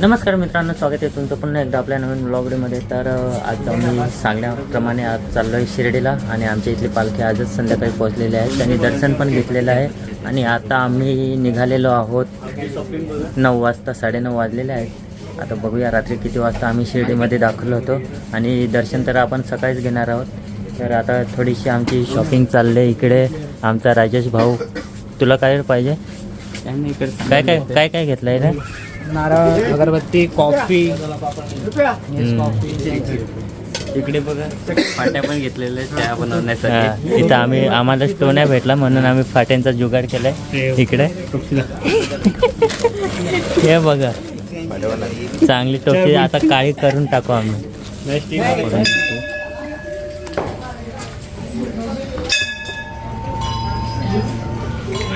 नमस्कार मित्रांनो स्वागत आहे तुमचं पुन्हा एकदा आपल्या नवीन ब्लॉगमध्ये तर आज आम्ही सांगण्याप्रमाणे आज चाललो आहे शिर्डीला आणि आमच्या इथली पालखी आजच संध्याकाळी पोहोचलेली आहे. त्यांनी दर्शन पण घेतलेलं आहे आणि आता आम्ही निघालेलो आहोत नऊ वाजता साडेनऊ वाजलेले आहेत. आता बघूया रात्री किती वाजता आम्ही शिर्डीमध्ये दाखल होतो आणि दर्शन तर आपण सकाळीच घेणार आहोत. तर आता थोडीशी आमची शॉपिंग चालली आहे इकडे. आमचा राजेश भाऊ तुला काय पाहिजे? काय काय काय काय घेतलं आहे रे? नारळ अगरबत्ती कॉफी. इकडे बघा पाट्या पण घेतलेल्या आहेत चहा बनवण्यासाठी. तिथं आम्ही आम्हाला स्टोव नाही भेटला म्हणून आम्ही फाट्यांचा जुगाड केलाय. इकडे. हे बघा. चांगली टोपी. आता काळी करून टाकू आम्ही.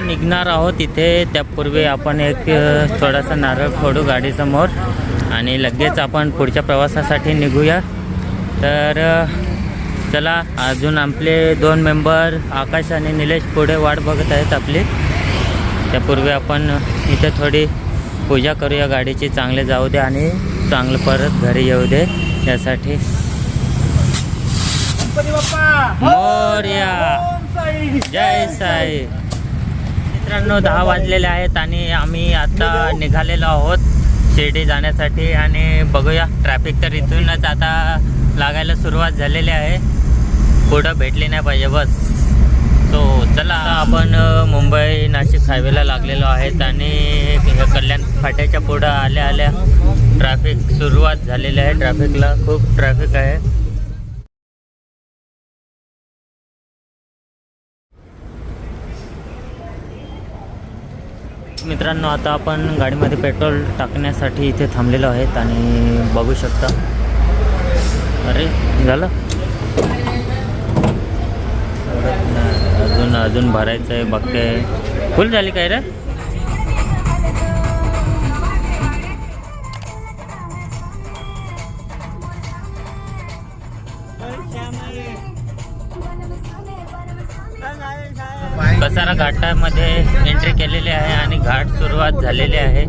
निघणार आहोत इथे. त्यापूर्वी आपण एक थोडासा नारळ फोडू गाडीसमोर आणि लगेच आपण पुढच्या प्रवासासाठी निघूया. तर चला अजून आपले दोन मेंबर आकाश आणि निलेश पुढे वाट बघत आहेत आपली. त्यापूर्वी आपण इथे थोडी पूजा करूया गाडीची चांगले जाऊ दे आणि चांगलं परत घरी येऊ दे यासाठी. मोर्या! जय साई! मित्रांनो दहा वाजलेले आहेत आणि आम्ही आता निघालेलो आहोत शिर्डी जाण्यासाठी आणि बघूया ट्रॅफिक तर इथूनच आता लागायला सुरुवात झालेली आहे. पुढं भेटली नाही पाहिजे बस. सो चला आपण मुंबई नाशिक हायवेला लागलेलो आहेत आणि कल्याण फाट्याच्या पुढं आल्या आल्या ट्रॅफिक सुरुवात झालेली आहे. ट्रॅफिकला खूप ट्रॅफिक आहे. मित्रांनो आता आपण गाडीमध्ये पेट्रोल टाकण्यासाठी इथे थांबलेलो आहेत आणि बघू शकता. अरे झालं अजून अजून भरायचं आहे बघते. फुल झाली काय रे? कसारा घाटामध्ये एंट्री केलेली आहे आणि घाट सुरुवात झालेली आहे.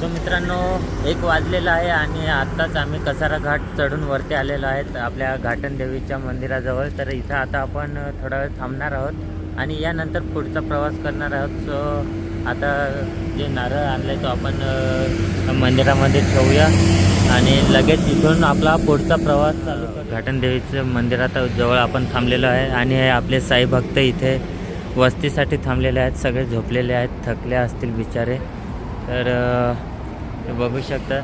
तो मित्रांनो एक वाजलेला आहे आणि आत्ताच आम्ही कसारा घाट चढून वरती आलेलो आहेत. आपल्या घाटन देवीच्या मंदिराजवळ. तर इथं आता आपण थोडा वेळ थांबणार आहोत. आणि यानंतर पुढचा प्रवास करणार आहोत. सो आता जे नारळ आणलं तो आपण मंदिरामध्ये ठेवूया. आणि लगेच इथून आपला पुढचा प्रवास चालू करू. घाटन देवीचं मंदिरात जवळ आपण थांबलेलो आहे. आणि हे आपले साई भक्त इथे वस्तीसाठी थांबलेले आहेत. सगळे झोपलेले आहेत. थकले असतील बिचारे. तर हे बघू शकता.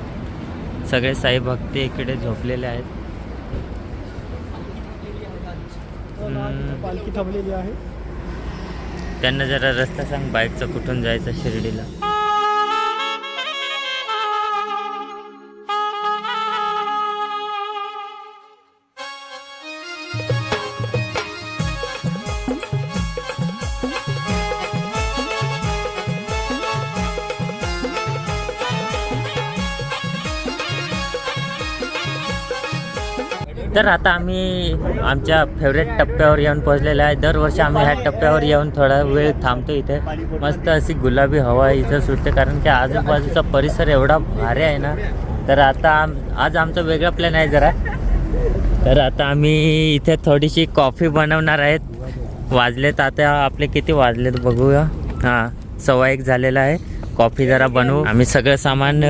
सगळे साई भक्ती इकडे झोपलेले आहेत. पालखी थांबलेली आहे. त्यांना जरा रस्ता सांग बाईकचं कुठून जायचं शिर्डीला? तर आता आम्ही आमच्या फेवरेट टप्प्यावर येऊन पोहोचलेलो आहे. दरवर्षी आम्ही ह्या टप्प्यावर येऊन थोडा वेळ थांबतो इथे. मस्त अशी गुलाबी हवा इथं सुटते. कारण की आजूबाजूचा परिसर एवढा भारी आहे ना तर आता आम आज आमचा वेगळा प्लॅन आहे जरा. तर आता आम्ही इथे थोडीशी कॉफी बनवणार आहेत. वाजलेत आता आपले किती वाजलेत बघूया. हां सव्वा एक झालेला आहे. कॉफी जरा बनवू. आम्ही सगळं सामान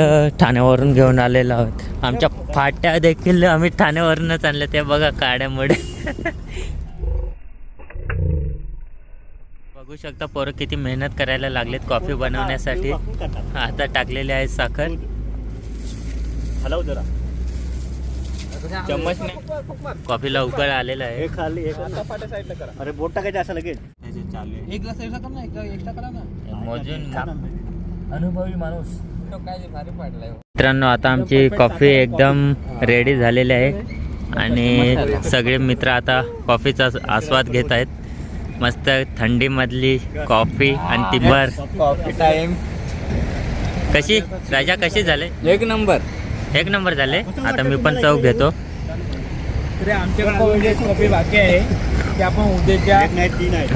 ठाण्यावरून घेऊन आलेलो आहोत. आमच्या फाट्या देखील आम्ही ठाण्यावरूनच आणल्या. ते बघा काड्यामुळे. बघू शकता पोरं किती मेहनत करायला लागलेत कॉफी बनवण्यासाठी. आता टाकलेली आहे साखर. हलव जरा. चम्मच नाही. कॉफीला उकळ आलेला आहे. एक खाली एक पाट्या साईडला करा अरे बोट टाकायचं असं लगेच. एक ग्लास एक्स्ट्रा कर ना एक एक्स्ट्रा करा ना. मोजून अनुभवी माणूस. मित्रांनो आता आमची कॉफी एकदम रेडी झालेली आहे. आणि सगळे मित्र आता कॉफीचा आस्वाद घेत आहेत. मस्त थंडीमधली कॉफी आणि ती भर कॉफी टाइम कशी? राजा कशी झाले? एक नंबर. एक नंबर झाले? आता मी पण चव घेतो.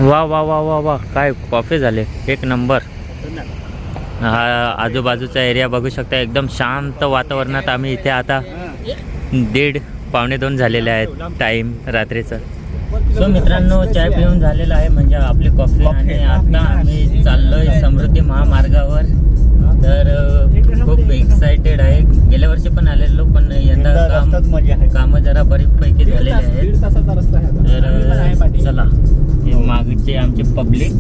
वा वा वा वा वा. काय कॉफी झाले? एक नंबर. हा आजूबाजूचा एरिया बघू शकता. एकदम शांत वातावरणात आम्ही इथे आता दीड पावणे दोन झालेले आहेत टाईम रात्रीचं. सो मित्रांनो चाय पिऊन झालेला आहे म्हणजे आपली कॉफी आणि आता आम्ही चाललोय समृद्धी महामार्गावर. तर खूप एक्साइटेड आहे. गेल्या वर्षी पण आलेलो पण यंदा काम मजा आहे. कामं जरा बरीचपैकी झालेली आहेत. तर. चला मागचे आमचे पब्लिक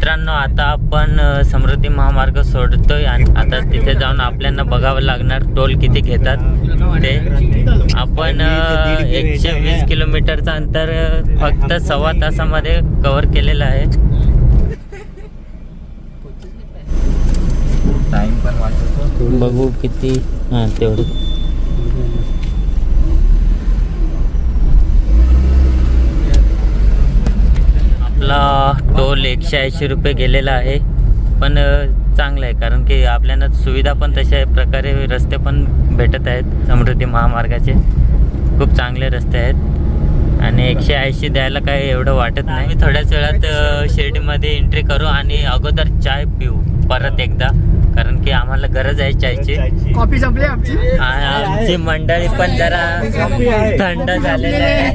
मित्रांनो आता आपण समृद्धी महामार्ग सोडतोय आणि आता तिथे जाऊन आपल्याला बघावं लागणार टोल किती घेतात. ते आपण एकशे वीस किलोमीटरचं अंतर फक्त सव्वा तासामध्ये कव्हर केलेलं आहे. टाइम पण बघू किती हां तेवढं. मला टोल एकशे ऐंशी रुपये गेलेला आहे. पण चांगलं आहे. कारण की आपल्याला सुविधा पण तशा प्रकारे रस्ते पण भेटत आहेत. समृद्धी महामार्गाचे. खूप चांगले रस्ते आहेत. आणि एकशे ऐंशी द्यायला काही एवढं वाटत नाही. मी थोड्याच वेळात शिर्डीमध्ये एंट्री करू आणि अगोदर चाय पिऊ. परत एकदा. कारण की आम्हाला गरज आहे चायची. कॉफी संपली आमची? आमची मंडळी पण जरा थंड झालेली आहे.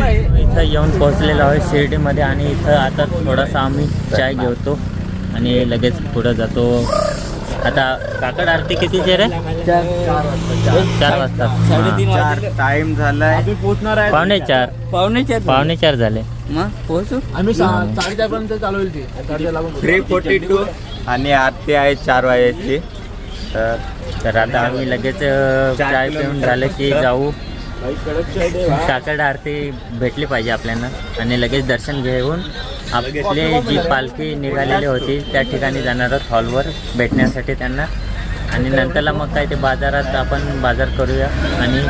आहे. हे इथं येऊन पोहोचलेलो आहोत शिर्डीमध्ये आणि इथं आता थोडासा आम्ही चाय घेतो आणि लगेच पुढं जातो. आता काकड आरती कितीची रे? चार. वाजता. चार टाइम झालाय. आम्ही पोहोचणार आहे. पावणे चार. पावणे चार. पावणे चार झाले. मग पोहोचू? आम्ही सहा- साडेचार पर्यंत चालू होईल ती. थ्री फोर्टी टू आणि आरती आहे चार वाजेची. तर तर आता आम्ही लगेच अ, चाय पिऊन झालं की जाऊ. काकड आरती भेटली पाहिजे आपल्याला. आणि लगेच दर्शन घेऊन आपले जी पालखी निघालेली होती त्या ठिकाणी जाणार आहोत हॉलवर भेटण्यासाठी त्यांना. आणि नंतरला मग काय ते बाजारात आपण बाजार करूया आणि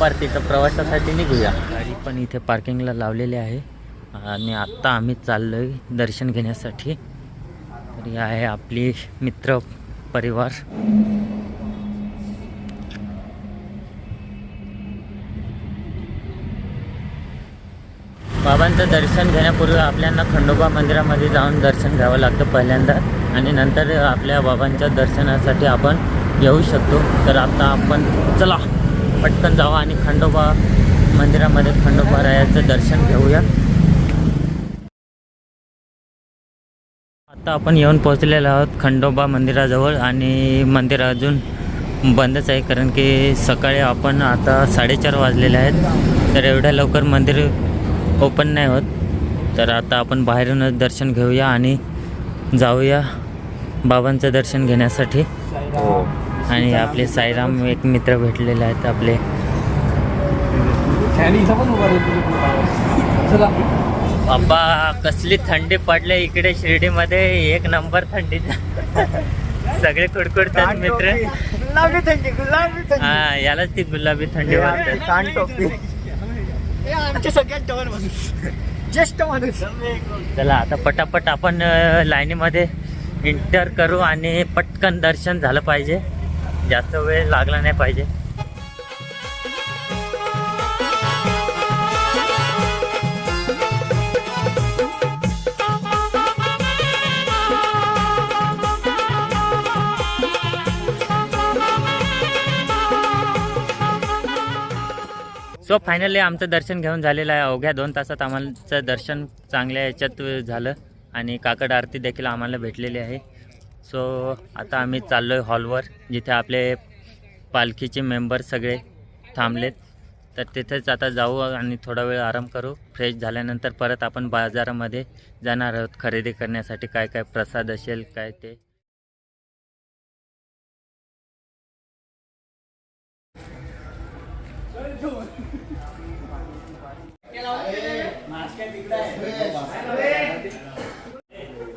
परतीच्या प्रवासासाठी निघूया. गाडी पण इथे पार्किंगला लावलेली आहे. आणि आत्ता आम्ही चाललो आहे दर्शन घेण्यासाठी. तर आहे आपली मित्र परिवार. बाबांचं दर्शन घेण्यापूर्वी आपल्याला खंडोबा मंदिरामध्ये जाऊन दर्शन घ्यावं लागतं पहिल्यांदा. आणि नंतर आपल्या बाबांच्या दर्शनासाठी आपण येऊ शकतो. तर आता आपण चला पटकन जाऊ आणि खंडोबा मंदिरामध्ये खंडोबा रायाचं दर्शन घेऊया. आता आपण येऊन पोहोचलेलो आहोत खंडोबा मंदिराजवळ आणि मंदिर अजून बंदच आहे. कारण की सकाळी आपण आता साडेचार वाजलेले आहेत. तर एवढ्या लवकर मंदिर ओपन नाही होत. तर आता आपण बाहेरूनच दर्शन घेऊया आणि जाऊया बाबांचं दर्शन घेण्यासाठी. आणि आपले साईराम एक मित्र भेटलेले आहेत आपले. बाबा. कसली थंडी पडले इकडे शिर्डीमध्ये. एक नंबर थंडी. सगळे कुडकुडतात मित्र. गुलाबी थंडी गुलाबी हा यालाच ती गुलाबी थंडी वाटते. हे आमचे सगळ्यात माणूस. ज्येष्ठ माणूस. चला आता पटापट आपण लाईनीमध्ये इंटर करू आणि पटकन दर्शन झालं पाहिजे. जास्त वेळ लागला नाही पाहिजे. सो फायनली आमचं दर्शन घेऊन झालेलं आहे. अवघ्या दोन तासात आम्हाचं दर्शन चांगल्या याच्यात झालं आणि काकड आरती देखील आम्हाला भेटलेली आहे. सो आता आम्ही चाललो आहे हॉलवर जिथे आपले पालखीचे मेंबर सगळे थांबलेत. तर तिथेच आता जाऊ आणि थोडा वेळ आराम करू. फ्रेश झाल्यानंतर परत आपण बाजारामध्ये जाणार आहोत खरेदी करण्यासाठी. काय काय प्रसाद असेल काय ते.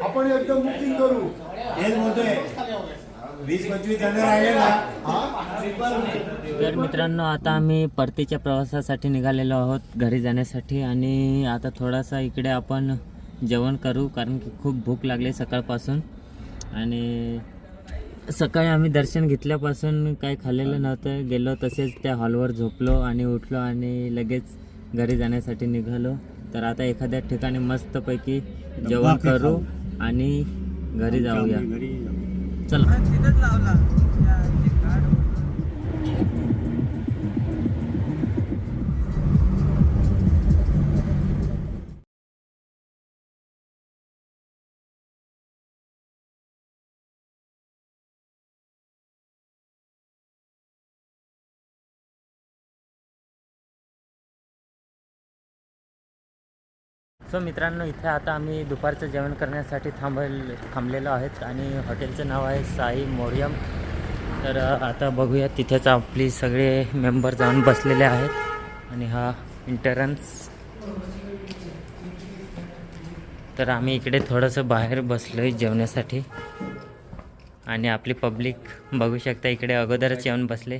आपण एकदम बुकिंग करू. हेच म्हणतोय वीस पंचवीस जण राहिले ना. तर मित्रांनो आता आम्ही परतीच्या प्रवासासाठी निघालेलो आहोत घरी जाण्यासाठी आणि आता थोडासा इकडे आपण जेवण करू कारण की खूप भूक लागली सकाळपासून. आणि सकाळी आम्ही दर्शन घेतल्यापासून काही खाल्लेलं नव्हतं. गेलो तसेच त्या हॉलवर झोपलो आणि उठलो आणि लगेच घरी जाण्यासाठी निघालो. तर आता एखाद्या ठिकाणी मस्तपैकी जेवण करू आणि घरी जाऊया. चला. सो मित्रांनो इथे आता आम्ही दुपारचं जेवण करण्यासाठी थांबल थांबलेलो आहेत आणि हॉटेलचं नाव आहे साई मोरियम. तर आता बघूया तिथेच आपली सगळे मेंबर जाऊन बसलेले आहेत आणि हा इंटरन्स तर आम्ही इकडे थोडंसं बाहेर बसलो आहे जेवण्यासाठी. आणि आपली पब्लिक बघू शकता इकडे अगोदरच येऊन बसले.